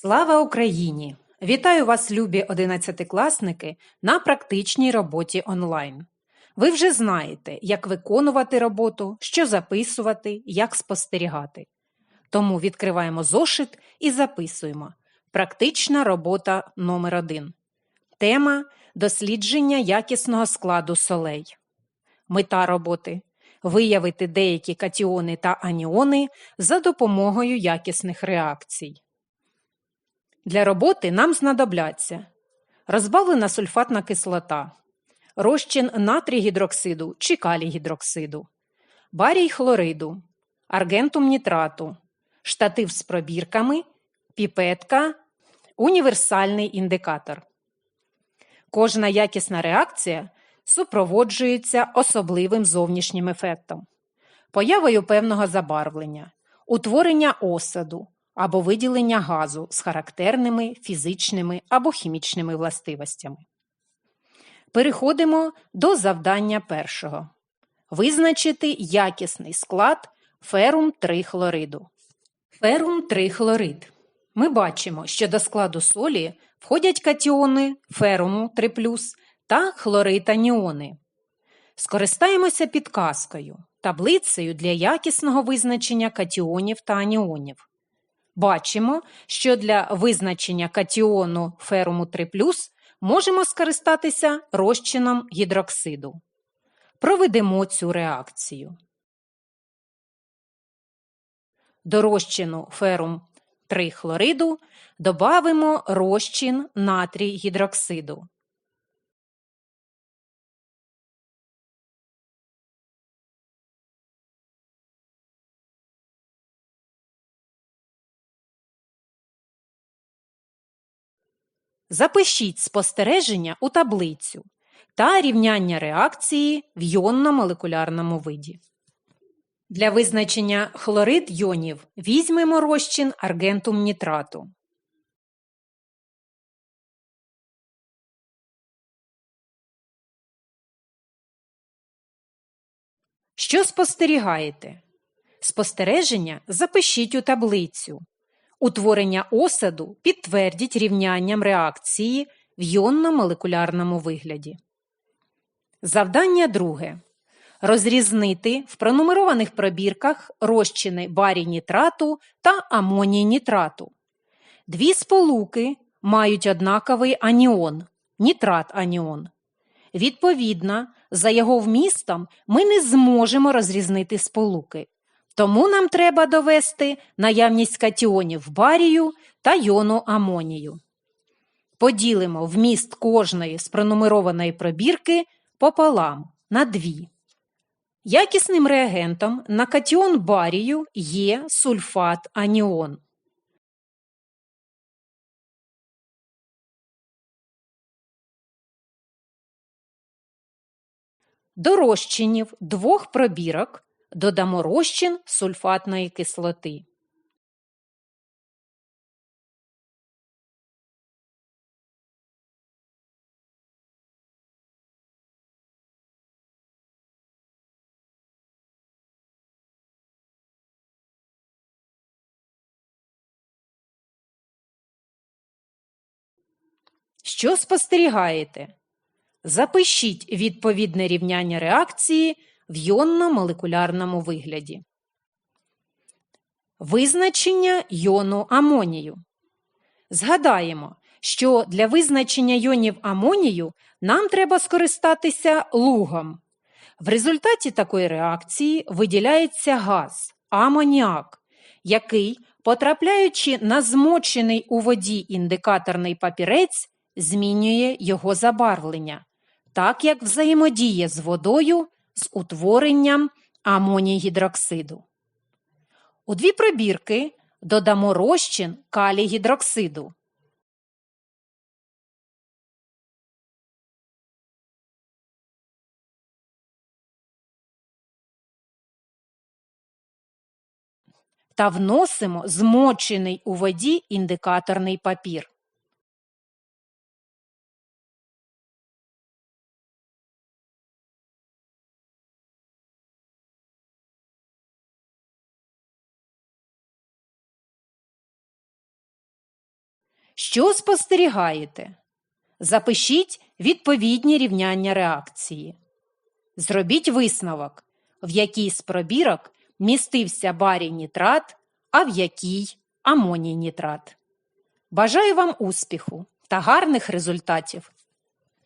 Слава Україні! Вітаю вас, любі одинадцятикласники, на практичній роботі онлайн. Ви вже знаєте, як виконувати роботу, що записувати, як спостерігати. Тому відкриваємо зошит і записуємо. Практична робота номер 1 Тема дослідження якісного складу солей. Мета роботи виявити деякі катіони та аніони за допомогою якісних реакцій. Для роботи нам знадобляться розбавлена сульфатна кислота, розчин натрій гідроксиду чи калій гідроксиду, барій хлориду, аргентум нітрату, штатив з пробірками, піпетка, універсальний індикатор. Кожна якісна реакція супроводжується особливим зовнішнім ефектом, появою певного забарвлення, утворення осаду або виділення газу з характерними фізичними або хімічними властивостями. Переходимо до завдання першого. Визначити якісний склад ферум 3 хлориду. Ферум 3 хлорид. Ми бачимо, що до складу солі входять катіони феруму 3 та хлорид аніони. Скористаємося підказкою, таблицею для якісного визначення катіонів та аніонів. Бачимо, що для визначення катіону феруму 3 можемо скористатися розчином гідроксиду. Проведемо цю реакцію. До розчину ферум 3 хлориду додамо розчин натрій гідроксиду. Запишіть спостереження у таблицю та рівняння реакції в йонно-молекулярному виді. Для визначення хлорид йонів візьмемо розчин аргентум нітрату. Що спостерігаєте? Спостереження запишіть у таблицю. Утворення осаду підтвердіть рівнянням реакції в йонно-молекулярному вигляді. Завдання друге. Розрізнити в пронумерованих пробірках розчини барій нітрату та амоній нітрату. Дві сполуки мають однаковий аніон нітрат аніон. Відповідно, за його вмістом ми не зможемо розрізнити сполуки. Тому нам треба довести наявність катіонів барію та йону амонію. Поділимо вміст кожної з пронумерованої пробірки пополам на дві. Якісним реагентом на катіон барію є сульфат аніон. До розчинів двох пробірок додамо розчин сульфатної кислоти. Що спостерігаєте? Запишіть відповідне рівняння реакції в йонно-молекулярному вигляді. Визначення йону амонію. Згадаємо, що для визначення йонів амонію нам треба скористатися лугом. В результаті такої реакції виділяється газ амоніак, який, потрапляючи на змочений у воді індикаторний папірець, змінює його забарвлення, так як взаємодіє з водою з утворенням амонігідроксиду. У дві пробірки додамо розчин калій-гідроксиду. Та вносимо змочений у воді індикаторний папір. Що спостерігаєте? Запишіть відповідні рівняння реакції. Зробіть висновок, в якій з пробірок містився барій нітрат, а в якій амоній нітрат. Бажаю вам успіху та гарних результатів!